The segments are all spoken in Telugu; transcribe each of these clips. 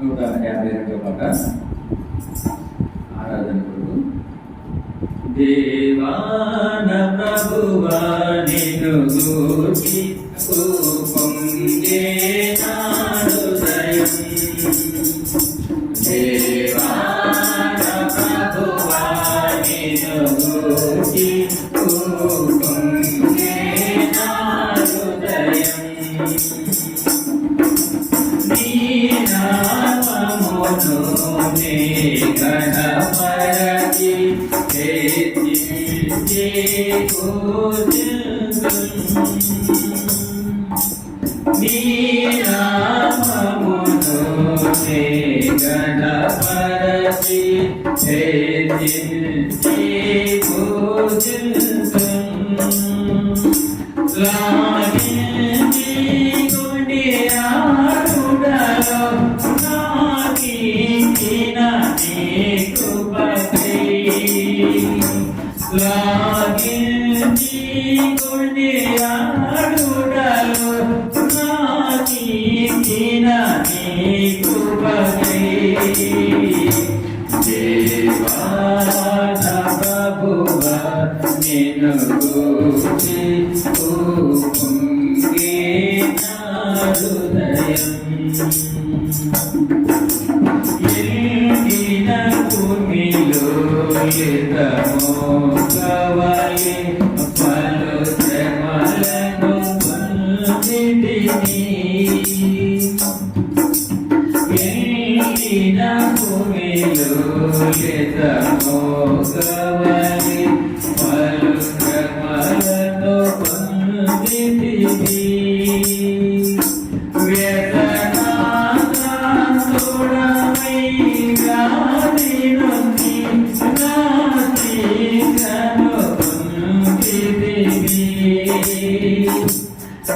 నూట యాభై రెండో పాట ఆరాధన కొరకు దేవాన ప్రభువా నిన్ను గూర్చి పొంగే तुमने गणपति हे दिल मीरा ममुने गणपति हे दिल के भोजन लागे गुनिया उड़ा లాగించి గుండెయాడుడలో నాకించిన నీ కృపకై. దేవాన ప్రభువా నిన్ను గూర్చి పొంగే నా హృదయం. ఎండిన భూమిలో ఎదమోగవలె పలు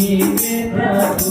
నీవే ప్రభు.